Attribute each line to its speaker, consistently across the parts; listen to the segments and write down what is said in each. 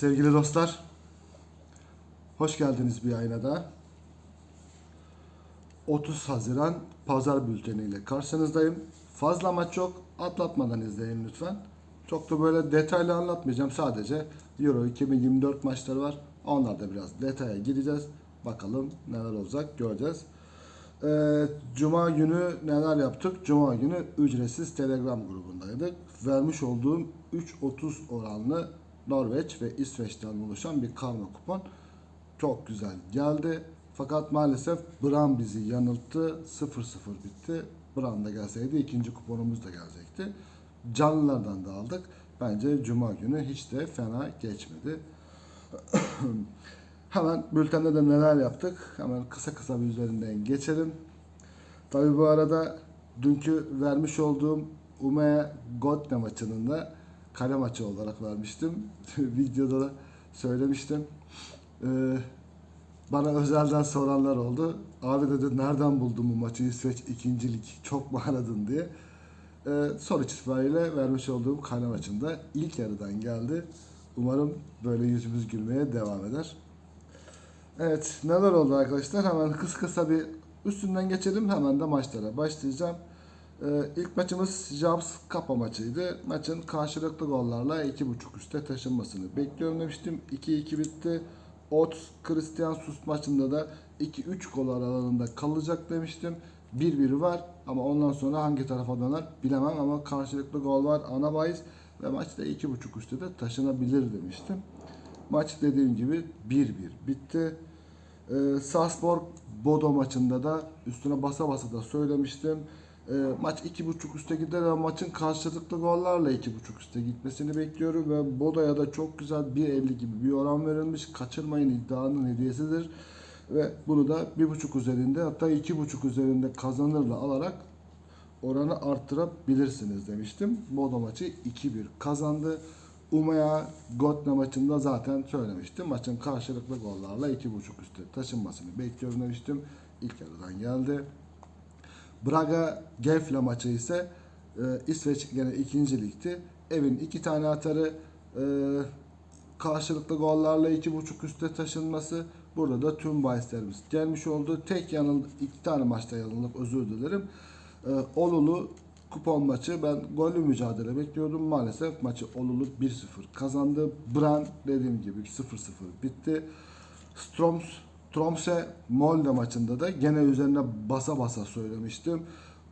Speaker 1: Sevgili dostlar, hoş geldiniz bir ayına daha. 30 Haziran Pazar Bülteni ile karşınızdayım. Fazla maç yok, atlatmadan izleyin lütfen. Çok da böyle detaylı anlatmayacağım. Sadece Euro 2024 maçları var. Onlarda biraz detaya gireceğiz. Bakalım neler olacak göreceğiz. Ee, Cuma günü neler yaptık? Cuma günü ücretsiz Telegram grubundaydık. Vermiş olduğum 3.30 oranlı Norveç ve İsveç'ten oluşan bir karma kupon. Çok güzel geldi. Fakat maalesef Bram bizi yanılttı. 0-0 bitti. Bram da gelseydi ikinci kuponumuz da gelecekti. Canlılardan da aldık. Bence Cuma günü hiç de fena geçmedi. Hemen bültende de neler yaptık? Hemen kısa kısa bir üzerinden geçelim. Tabii bu arada dünkü vermiş olduğum Ume Gotne maçının da kale maçı olarak vermiştim. Videoda da söylemiştim. Ee, bana özelden soranlar oldu. Abi dedi nereden buldun bu maçı İsveç ikincilik çok mu aradın diye. Ee, sonuç itibariyle vermiş olduğum kale maçında ilk yarıdan geldi. Umarım böyle yüzümüz gülmeye devam eder. Evet neler oldu arkadaşlar hemen kısa kısa bir üstünden geçelim hemen de maçlara başlayacağım. Ee, ilk maçımız Jams Kapa maçıydı. Maçın karşılıklı gollarla 2.5 üste taşınmasını bekliyorum demiştim. 2-2 bitti. Ot Christian Sus maçında da 2-3 gol aralığında kalacak demiştim. 1-1 var ama ondan sonra hangi tarafa döner bilemem ama karşılıklı gol var ana bahis ve maçta 2.5 üstte de taşınabilir demiştim. Maç dediğim gibi 1-1 bitti. Ee, Salzburg Bodo maçında da üstüne basa basa da söylemiştim. Ee, maç 2.5 üste gider ama maçın karşılıklı gollarla 2.5 üste gitmesini bekliyorum ve Bodo'ya da çok güzel 1.50 gibi bir oran verilmiş. Kaçırmayın iddianın hediyesidir. Ve bunu da 1.5 üzerinde hatta 2.5 üzerinde kazanırla alarak oranı arttırabilirsiniz demiştim. Bodo maçı 2-1 kazandı. Umaya Gotne maçında zaten söylemiştim. Maçın karşılıklı gollarla 2.5 üstte taşınmasını bekliyorum demiştim. İlk yarıdan geldi. Braga Gefle maçı ise e, İsveç gene ikinci ligti. Evin iki tane atarı e, karşılıklı gollarla 2.5 üstte taşınması. Burada da tüm bahislerimiz gelmiş oldu. Tek yanıl iki tane maçta yanıldık özür dilerim. E, Olulu kupon maçı ben gollü mücadele bekliyordum. Maalesef maçı Olulu 1-0 kazandı. Bran dediğim gibi 0-0 bitti. Stroms Tromsø Molde maçında da gene üzerine basa basa söylemiştim.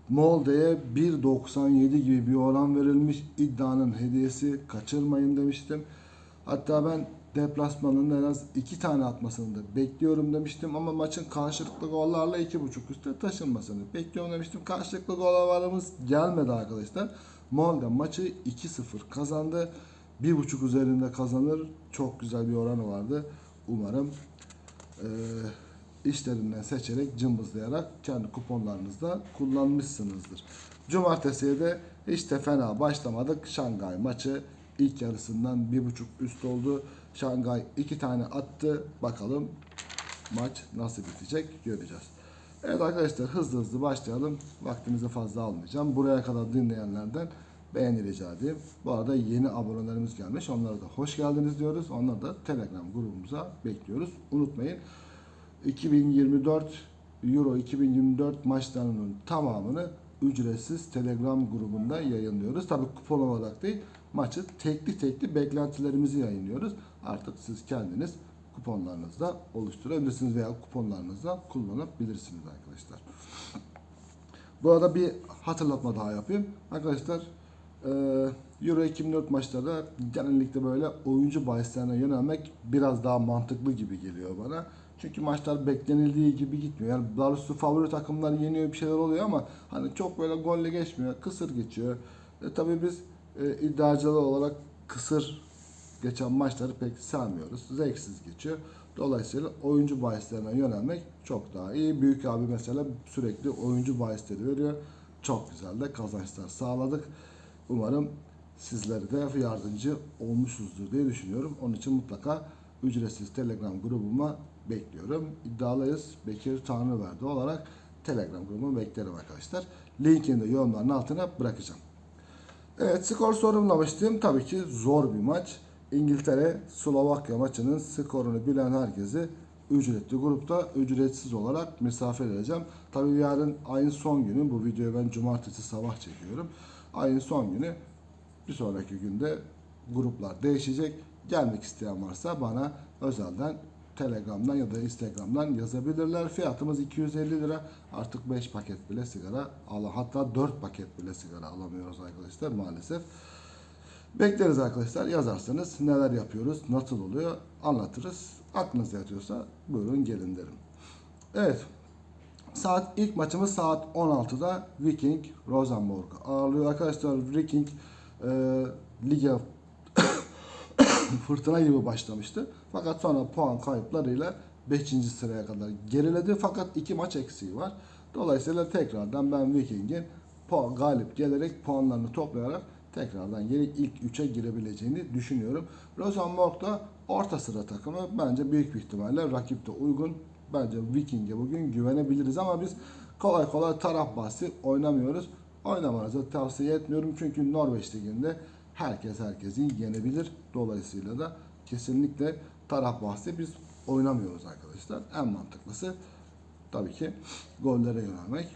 Speaker 1: Molde'ye 1.97 gibi bir oran verilmiş. iddianın hediyesi kaçırmayın demiştim. Hatta ben deplasmanın en az 2 tane atmasını da bekliyorum demiştim ama maçın karşılıklı gollarla 2.5 üstte taşınmasını bekliyorum demiştim. Karşılıklı gollarımız gelmedi arkadaşlar. Molde maçı 2-0 kazandı. 1.5 üzerinde kazanır. Çok güzel bir oranı vardı. Umarım e, işlerinden seçerek cımbızlayarak kendi kuponlarınızda kullanmışsınızdır. Cumartesiye de hiç de fena başlamadık. Şangay maçı ilk yarısından bir buçuk üst oldu. Şangay iki tane attı. Bakalım maç nasıl bitecek göreceğiz. Evet arkadaşlar hızlı hızlı başlayalım. Vaktimizi fazla almayacağım. Buraya kadar dinleyenlerden beğeni rica edeyim. Bu arada yeni abonelerimiz gelmiş. Onlara da hoş geldiniz diyoruz. Onları da Telegram grubumuza bekliyoruz. Unutmayın 2024 Euro 2024 maçlarının tamamını ücretsiz Telegram grubunda yayınlıyoruz. Tabi kupon olarak değil, maçı tekli tekli beklentilerimizi yayınlıyoruz. Artık siz kendiniz kuponlarınızda oluşturabilirsiniz veya kuponlarınızda kullanabilirsiniz arkadaşlar. Bu arada bir hatırlatma daha yapayım. Arkadaşlar Euro 2004 maçlarda genellikle böyle oyuncu bahislerine yönelmek biraz daha mantıklı gibi geliyor bana. Çünkü maçlar beklenildiği gibi gitmiyor. Yani daha favori takımlar yeniyor bir şeyler oluyor ama hani çok böyle golle geçmiyor. Kısır geçiyor. E, tabii biz e, iddiacılar olarak kısır geçen maçları pek sevmiyoruz. Zevksiz geçiyor. Dolayısıyla oyuncu bahislerine yönelmek çok daha iyi. Büyük abi mesela sürekli oyuncu bahisleri veriyor. Çok güzel de kazançlar sağladık. Umarım sizlere de yardımcı olmuşuzdur diye düşünüyorum. Onun için mutlaka ücretsiz Telegram grubuma bekliyorum. İddialıyız. Bekir Tanrıverdi olarak Telegram grubuma beklerim arkadaşlar. Linkini de yorumların altına bırakacağım. Evet skor sorumlamıştım. Tabii ki zor bir maç. İngiltere Slovakya maçının skorunu bilen herkesi ücretli grupta ücretsiz olarak misafir edeceğim. Tabii yarın ayın son günü bu videoyu ben cumartesi sabah çekiyorum. Ayın son günü bir sonraki günde gruplar değişecek. Gelmek isteyen varsa bana özelden Telegram'dan ya da Instagram'dan yazabilirler. Fiyatımız 250 lira. Artık 5 paket bile sigara al hatta 4 paket bile sigara alamıyoruz arkadaşlar maalesef. Bekleriz arkadaşlar. Yazarsanız neler yapıyoruz, nasıl oluyor anlatırız. Aklınıza yatıyorsa buyurun gelin derim. Evet. Saat ilk maçımız saat 16'da Viking Rosenborg ağırlıyor. Arkadaşlar Viking e, lige fırtına gibi başlamıştı. Fakat sonra puan kayıplarıyla 5. sıraya kadar geriledi. Fakat iki maç eksiği var. Dolayısıyla tekrardan ben Viking'in puan galip gelerek puanlarını toplayarak tekrardan geri ilk 3'e girebileceğini düşünüyorum. Rosenborg da orta sıra takımı bence büyük bir ihtimalle rakipte uygun. Bence Viking'e bugün güvenebiliriz ama biz kolay kolay taraf bahsi oynamıyoruz. Oynamanızı tavsiye etmiyorum çünkü Norveç Ligi'nde herkes herkesi yenebilir. Dolayısıyla da kesinlikle taraf bahsi biz oynamıyoruz arkadaşlar. En mantıklısı tabii ki gollere yönelmek.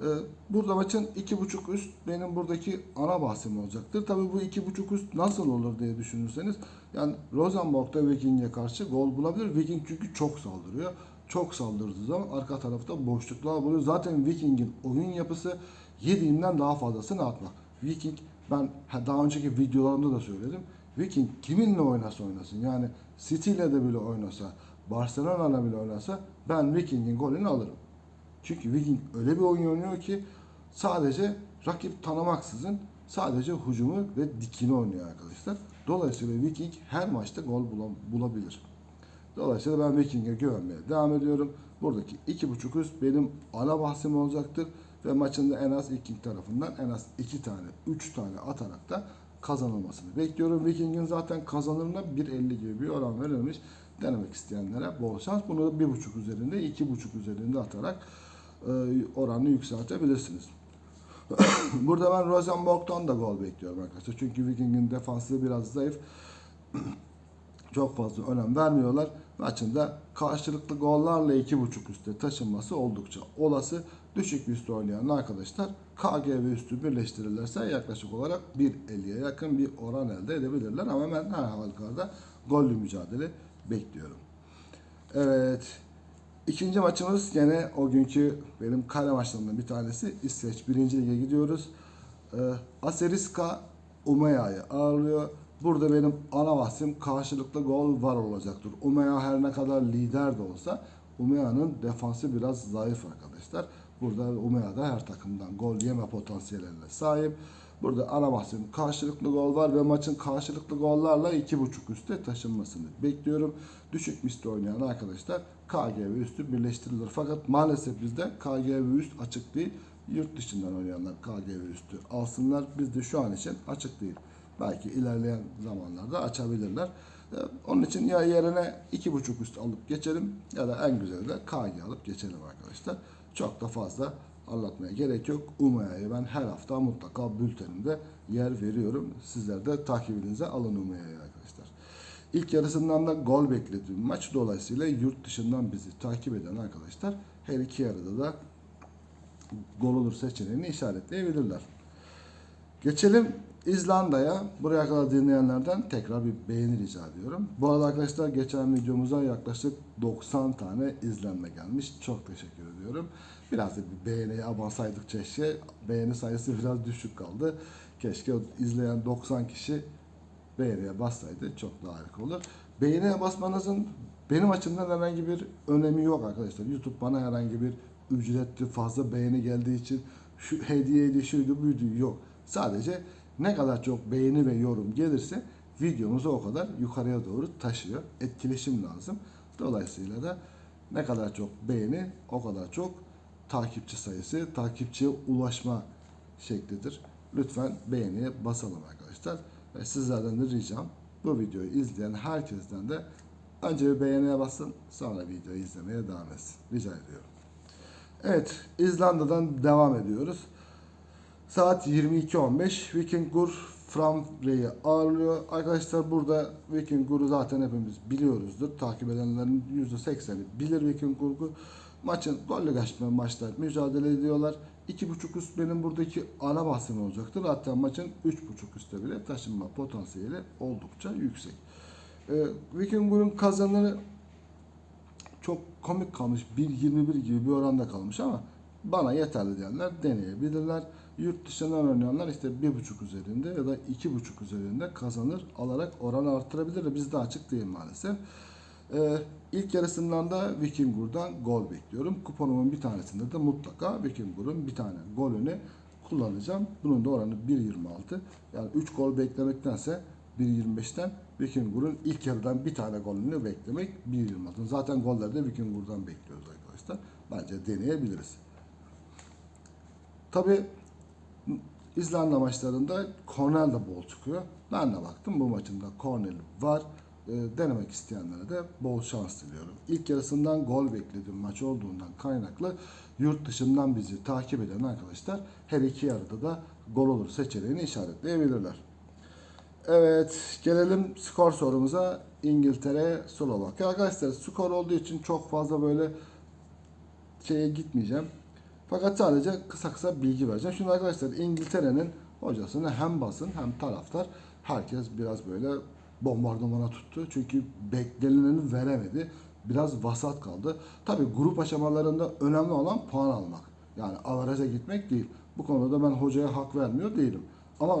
Speaker 1: Ee, Burada maçın iki buçuk üst benim buradaki ana bahsim olacaktır. Tabii bu iki buçuk üst nasıl olur diye düşünürseniz yani Rosenborg'da Viking'e karşı gol bulabilir. Viking çünkü çok saldırıyor. Çok saldırdığı zaman arka tarafta boşluklar buluyor. Zaten Viking'in oyun yapısı yediğinden daha fazlasını atmak. Viking ben ha, daha önceki videolarımda da söyledim. Viking kiminle oynasa oynasın yani City ile de bile oynasa Barcelona'yla bile oynasa ben Viking'in golünü alırım. Çünkü Viking öyle bir oyun oynuyor ki sadece rakip tanımaksızın sadece hücumu ve dikini oynuyor arkadaşlar. Dolayısıyla Viking her maçta gol bula- bulabilir. Dolayısıyla ben Viking'e güvenmeye devam ediyorum. Buradaki iki buçuk üst benim ana bahsim olacaktır. Ve maçın da en az Viking tarafından en az iki tane, üç tane atarak da kazanılmasını bekliyorum. Viking'in zaten kazanırına 1.50 gibi bir oran verilmiş. Denemek isteyenlere bol şans. Bunu da bir buçuk üzerinde, iki buçuk üzerinde atarak oranını yükseltebilirsiniz. Burada ben Rosenborg'dan da gol bekliyorum arkadaşlar. Çünkü Viking'in defansı biraz zayıf. Çok fazla önem vermiyorlar. Maçında karşılıklı gollarla iki buçuk üstte taşınması oldukça olası. Düşük üstü oynayan arkadaşlar KG ve üstü birleştirirlerse yaklaşık olarak 1.50'ye yakın bir oran elde edebilirler. Ama ben her halükarda gollü mücadele bekliyorum. Evet. İkinci maçımız gene o günkü benim kale maçlarımdan bir tanesi. İsveç 1. Lig'e gidiyoruz. Ee, Aseriska Umeya'yı ağırlıyor. Burada benim ana bahsim karşılıklı gol var olacaktır. Umeya her ne kadar lider de olsa Umeya'nın defansı biraz zayıf arkadaşlar. Burada Umeya da her takımdan gol yeme potansiyeline sahip. Burada ana bahsim karşılıklı gol var ve maçın karşılıklı gollarla 2.5 üstte taşınmasını bekliyorum. Düşük misli oynayan arkadaşlar KG ve üstü birleştirilir. Fakat maalesef bizde KG ve üst açık değil. Yurt dışından oynayanlar KG ve üstü alsınlar. Bizde şu an için açık değil. Belki ilerleyen zamanlarda açabilirler. Ee, Onun için ya yerine 2.5 üst alıp geçelim ya da en güzeli de KG alıp geçelim arkadaşlar. Çok da fazla anlatmaya gerek yok. Umaya'yı ben her hafta mutlaka bültenimde yer veriyorum. Sizler de takibinize alın arkadaşlar. İlk yarısından da gol beklediğim maç dolayısıyla yurt dışından bizi takip eden arkadaşlar her iki yarıda da gol olur seçeneğini işaretleyebilirler. Geçelim İzlanda'ya. Buraya kadar dinleyenlerden tekrar bir beğeni rica ediyorum. Bu arada arkadaşlar geçen videomuza yaklaşık 90 tane izlenme gelmiş. Çok teşekkür ediyorum. Biraz da bir beğeniye abansaydık keşke. Beğeni sayısı biraz düşük kaldı. Keşke izleyen 90 kişi beğeniye bassaydı çok daha harika olur. Beğeniye basmanızın benim açımdan herhangi bir önemi yok arkadaşlar. YouTube bana herhangi bir ücretli fazla beğeni geldiği için şu hediyeydi, şuydu, buydu yok. Sadece ne kadar çok beğeni ve yorum gelirse videomuzu o kadar yukarıya doğru taşıyor. Etkileşim lazım. Dolayısıyla da ne kadar çok beğeni o kadar çok takipçi sayısı, takipçiye ulaşma şeklidir. Lütfen beğeniye basalım arkadaşlar. Ve sizlerden de ricam bu videoyu izleyen herkesten de önce bir beğeniye basın sonra videoyu izlemeye devam etsin. Rica ediyorum. Evet İzlanda'dan devam ediyoruz. Saat 22.15 Vikingur Framre'yi ağırlıyor. Arkadaşlar burada Viking Guru zaten hepimiz biliyoruzdur. Takip edenlerin %80'i bilir Viking Guru. Maçın golle geçme maçlar mücadele ediyorlar. 2.5 üst benim buradaki ana bahsim olacaktır. Hatta maçın 3.5 üstte bile taşınma potansiyeli oldukça yüksek. Ee, Viking Guru'nun kazanları çok komik kalmış. 1.21 gibi bir oranda kalmış ama bana yeterli diyenler deneyebilirler. Yurt dışından oynayanlar işte 1.5 üzerinde ya da 2.5 üzerinde kazanır alarak oranı arttırabilir. Bizde açık değil maalesef. Ee, ilk yarısından da Vikingur'dan gol bekliyorum. Kuponumun bir tanesinde de mutlaka Vikingur'un bir tane golünü kullanacağım. Bunun da oranı 1.26. Yani 3 gol beklemektense 1.25'ten Vikingur'un ilk yarıdan bir tane golünü beklemek 1.26. Zaten golleri de Vikingur'dan bekliyoruz arkadaşlar. Bence deneyebiliriz. Tabi İzlanda maçlarında Cornell de bol çıkıyor. Ben de baktım bu maçında Cornell var. E, denemek isteyenlere de bol şans diliyorum. İlk yarısından gol beklediğim maç olduğundan kaynaklı yurt dışından bizi takip eden arkadaşlar her iki yarıda da gol olur seçeneğini işaretleyebilirler. Evet gelelim skor sorumuza. İngiltere, Slovakya. Arkadaşlar skor olduğu için çok fazla böyle şeye gitmeyeceğim. Fakat sadece kısa kısa bilgi vereceğim. Şimdi arkadaşlar İngiltere'nin hocasını hem basın hem taraftar herkes biraz böyle bombardımana tuttu. Çünkü beklenileni veremedi. Biraz vasat kaldı. Tabi grup aşamalarında önemli olan puan almak. Yani avaraja gitmek değil. Bu konuda da ben hocaya hak vermiyor değilim. Ama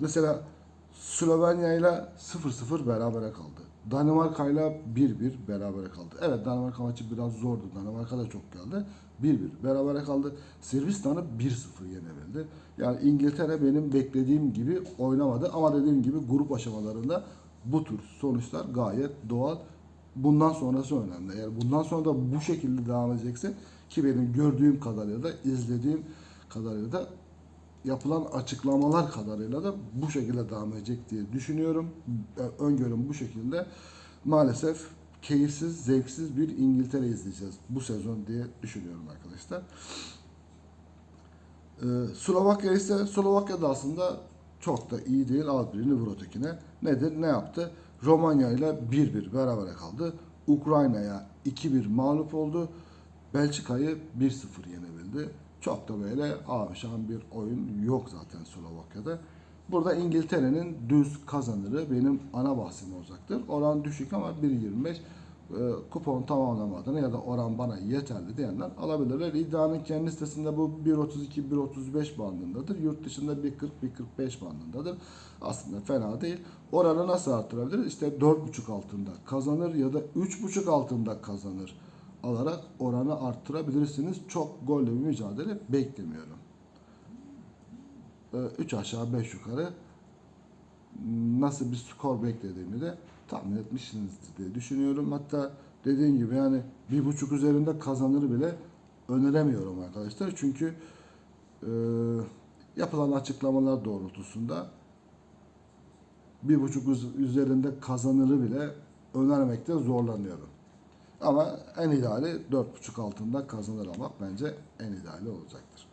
Speaker 1: mesela Slovenya ile 0-0 berabere kaldı. Danimarka ile 1-1 berabere kaldı. Evet Danimarka maçı biraz zordu. Danimarka da çok geldi. 1-1 berabere kaldı. Sırbistan'ı 1-0 yenebildi. Yani İngiltere benim beklediğim gibi oynamadı. Ama dediğim gibi grup aşamalarında bu tür sonuçlar gayet doğal. Bundan sonrası önemli. Eğer bundan sonra da bu şekilde devam edecekse ki benim gördüğüm kadarıyla da izlediğim kadarıyla da yapılan açıklamalar kadarıyla da bu şekilde devam edecek diye düşünüyorum. Öngörüm bu şekilde. Maalesef keyifsiz, zevksiz bir İngiltere izleyeceğiz bu sezon diye düşünüyorum arkadaşlar. Ee, Slovakya ise Slovakya'da aslında çok da iyi değil. Al birini vur ötekine. Nedir? Ne yaptı? Romanya ile 1-1 berabere kaldı. Ukrayna'ya 2-1 mağlup oldu. Belçika'yı 1-0 yenebildi. Çok da böyle ağışan bir oyun yok zaten Slovakya'da. Burada İngiltere'nin düz kazanırı benim ana bahsim olacaktır. Oran düşük ama 1.25 e, kupon tamamlamadığını ya da oran bana yeterli diyenler alabilirler. İddianın kendi sitesinde bu 1.32-1.35 bandındadır. Yurt dışında 1.40-1.45 bandındadır. Aslında fena değil. Oranı nasıl arttırabiliriz? İşte 4.5 altında kazanır ya da 3.5 altında kazanır alarak oranı arttırabilirsiniz. Çok golle bir mücadele beklemiyorum. 3 aşağı 5 yukarı nasıl bir skor beklediğimi de tahmin etmişsinizdir diye düşünüyorum. Hatta dediğim gibi yani bir buçuk üzerinde kazanır bile öneremiyorum arkadaşlar. Çünkü e, yapılan açıklamalar doğrultusunda bir buçuk üz- üzerinde kazanırı bile önermekte zorlanıyorum. Ama en ideali 4.5 altında kazanır almak bence en ideali olacaktır.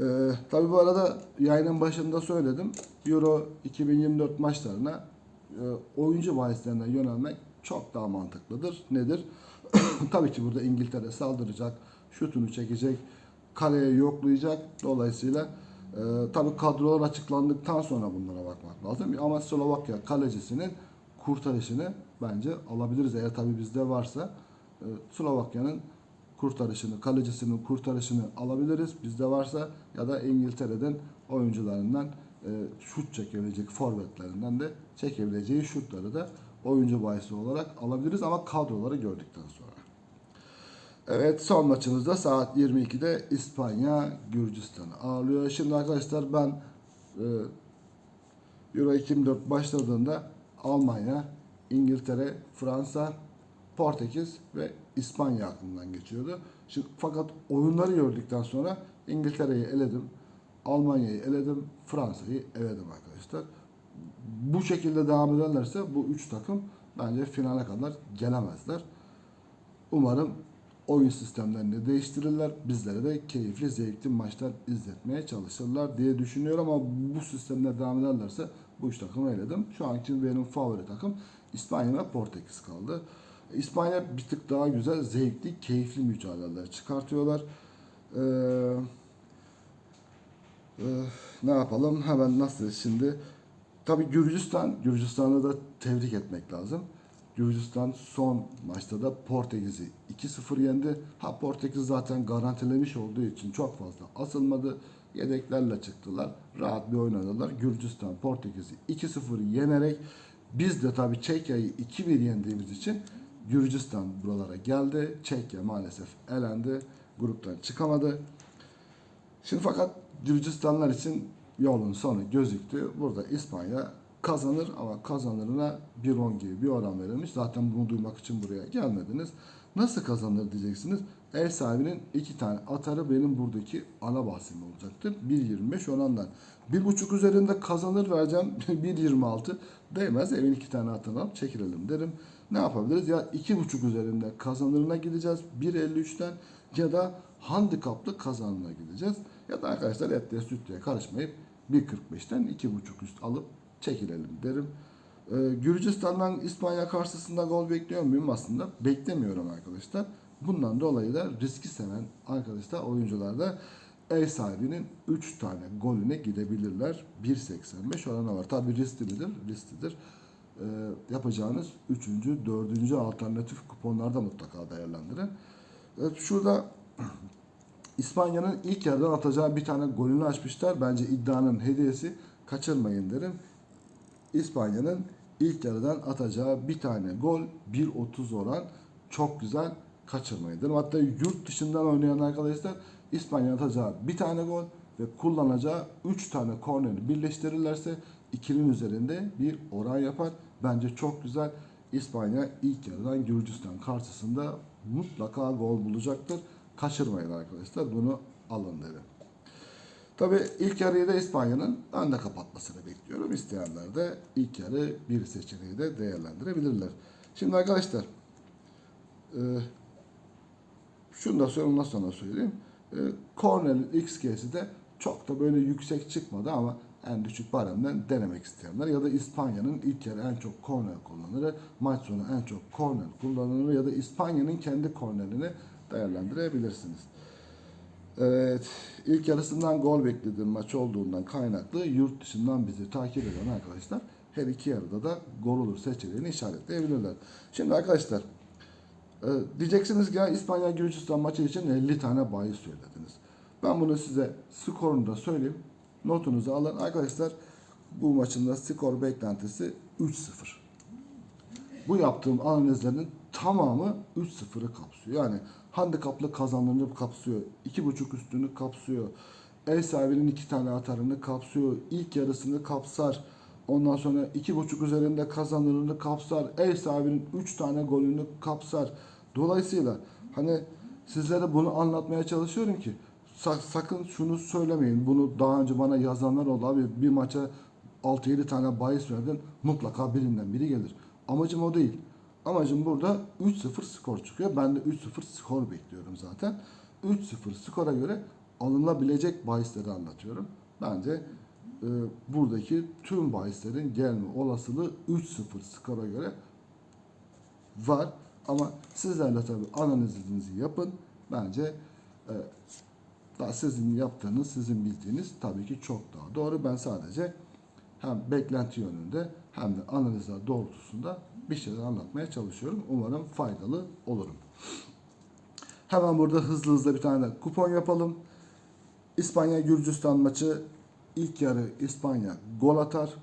Speaker 1: Ee, tabii bu arada yayının başında söyledim. Euro 2024 maçlarına e, oyuncu bahislerine yönelmek çok daha mantıklıdır. Nedir? tabii ki burada İngiltere saldıracak, şutunu çekecek, kaleye yoklayacak. Dolayısıyla e, tabii kadrolar açıklandıktan sonra bunlara bakmak lazım. Ama Slovakya kalecisinin kurtarışını bence alabiliriz. Eğer tabii bizde varsa e, Slovakya'nın kurtarışını, kalecisinin kurtarışını alabiliriz. Bizde varsa ya da İngiltere'den oyuncularından e, şut çekebilecek forvetlerinden de çekebileceği şutları da oyuncu bahisi olarak alabiliriz ama kadroları gördükten sonra. Evet son maçımızda saat 22'de İspanya Gürcistan'ı ağırlıyor. Şimdi arkadaşlar ben e, Euro 2024 başladığında Almanya, İngiltere, Fransa, Portekiz ve İspanya aklımdan geçiyordu. Şimdi, fakat oyunları gördükten sonra İngiltere'yi eledim, Almanya'yı eledim, Fransa'yı eledim arkadaşlar. Bu şekilde devam ederlerse bu üç takım bence finale kadar gelemezler. Umarım oyun sistemlerini değiştirirler. Bizlere de keyifli, zevkli maçlar izletmeye çalışırlar diye düşünüyorum ama bu sistemler devam ederlerse bu üç takımı eledim. Şu anki benim favori takım İspanya ve Portekiz kaldı. İspanya bir tık daha güzel, zevkli, keyifli mücadeleler çıkartıyorlar. Ee, e, ne yapalım? Hemen nasıl şimdi? Tabii Gürcistan, Gürcistan'ı da tebrik etmek lazım. Gürcistan son maçta da Portekiz'i 2-0 yendi. Ha Portekiz zaten garantilemiş olduğu için çok fazla asılmadı. Yedeklerle çıktılar. Rahat bir oynadılar. Gürcistan Portekiz'i 2-0 yenerek biz de tabii Çekya'yı 2-1 yendiğimiz için Gürcistan buralara geldi. Çekya maalesef elendi. Gruptan çıkamadı. Şimdi fakat Gürcistanlar için yolun sonu gözüktü. Burada İspanya kazanır ama kazanırına 1.10 gibi bir oran verilmiş. Zaten bunu duymak için buraya gelmediniz. Nasıl kazanır diyeceksiniz. Ev sahibinin iki tane atarı benim buradaki ana bahsim olacaktır. 1.25 orandan. 1.5 üzerinde kazanır vereceğim 1.26 değmez. Evin iki tane atarını alıp çekilelim derim. Ne yapabiliriz? Ya 2.5 üzerinde kazanırına gideceğiz 1.53'ten ya da handikaplı kazanına gideceğiz. Ya da arkadaşlar etliye sütlüye karışmayıp 1.45'ten 2.5 üst alıp çekilelim derim. Ee, Gürcistan'dan İspanya karşısında gol bekliyor muyum aslında? Beklemiyorum arkadaşlar. Bundan dolayı da riski seven arkadaşlar oyuncular da ev sahibinin 3 tane golüne gidebilirler. 1.85 oranı var. Tabi riskli midir? Risklidir. Ee, yapacağınız 3. 4. alternatif kuponlarda mutlaka değerlendirin. Evet, şurada İspanya'nın ilk yarıdan atacağı bir tane golünü açmışlar. Bence iddianın hediyesi kaçırmayın derim. İspanya'nın ilk yarıdan atacağı bir tane gol 1.30 oran çok güzel kaçırmayın derim. Hatta yurt dışından oynayan arkadaşlar İspanya atacağı bir tane gol ve kullanacağı 3 tane korneri birleştirirlerse ikinin üzerinde bir oran yapar. Bence çok güzel. İspanya ilk yarıdan Gürcistan karşısında mutlaka gol bulacaktır. Kaçırmayın arkadaşlar. Bunu alın derim. Tabii ilk yarıyı da İspanya'nın önde kapatmasını bekliyorum. İsteyenler de ilk yarı bir seçeneği de değerlendirebilirler. Şimdi arkadaşlar e, şunu da söyleyeyim, ondan sonra söyleyeyim. E, Cornell'in XG'si de çok da böyle yüksek çıkmadı ama en düşük baremden denemek isteyenler ya da İspanya'nın ilk yarı en çok korner kullanırı, maç sonu en çok korner kullanırı ya da İspanya'nın kendi kornerini değerlendirebilirsiniz. Evet, ilk yarısından gol beklediğim maç olduğundan kaynaklı yurt dışından bizi takip eden arkadaşlar her iki yarıda da gol olur seçeneğini işaretleyebilirler. Şimdi arkadaşlar e, diyeceksiniz ki ya İspanya Gürcistan maçı için 50 tane bahis söylediniz. Ben bunu size skorunu da söyleyeyim. Notunuzu alın. Arkadaşlar bu maçın da skor beklentisi 3-0. Bu yaptığım analizlerin tamamı 3-0'ı kapsıyor. Yani handikaplı kazanımını kapsıyor. 2.5 üstünü kapsıyor. Ev sahibinin iki tane atarını kapsıyor. İlk yarısını kapsar. Ondan sonra 2.5 üzerinde kazanırını kapsar. Ev sahibinin 3 tane golünü kapsar. Dolayısıyla hani sizlere bunu anlatmaya çalışıyorum ki sakın şunu söylemeyin. Bunu daha önce bana yazanlar oldu abi bir maça 6-7 tane bahis verdin mutlaka birinden biri gelir. Amacım o değil. Amacım burada 3-0 skor çıkıyor. Ben de 3-0 skor bekliyorum zaten. 3-0 skora göre alınabilecek bahisleri anlatıyorum. Bence e, buradaki tüm bahislerin gelme olasılığı 3-0 skora göre var. Ama sizler de tabii analizinizi yapın. Bence e, daha sizin yaptığınız, sizin bildiğiniz tabii ki çok daha doğru. Ben sadece hem beklenti yönünde hem de analizler doğrultusunda bir şeyler anlatmaya çalışıyorum. Umarım faydalı olurum. Hemen burada hızlı hızlı bir tane kupon yapalım. İspanya Gürcistan maçı ilk yarı İspanya gol atar.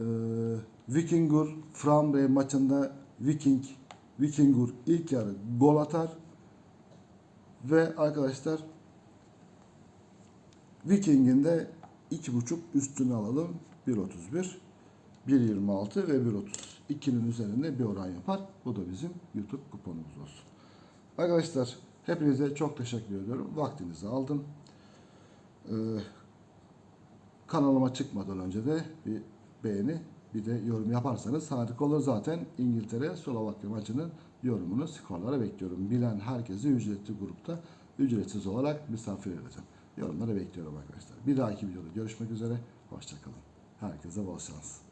Speaker 1: Ee, Vikingur Frambe maçında Viking Vikingur ilk yarı gol atar. Ve arkadaşlar Viking'in de 2.5 üstünü alalım. 1.31, 1.26 ve 1.30. İkinin üzerinde bir oran yapar. Bu da bizim YouTube kuponumuz olsun. Arkadaşlar hepinize çok teşekkür ediyorum. Vaktinizi aldım. Ee, kanalıma çıkmadan önce de bir beğeni bir de yorum yaparsanız harika olur. Zaten İngiltere Slovakya maçının yorumunu skorlara bekliyorum. Bilen herkese ücretli grupta ücretsiz olarak misafir edeceğim. Yorumları bekliyorum arkadaşlar. Bir dahaki videoda görüşmek üzere. Hoşçakalın. Herkese bol şans.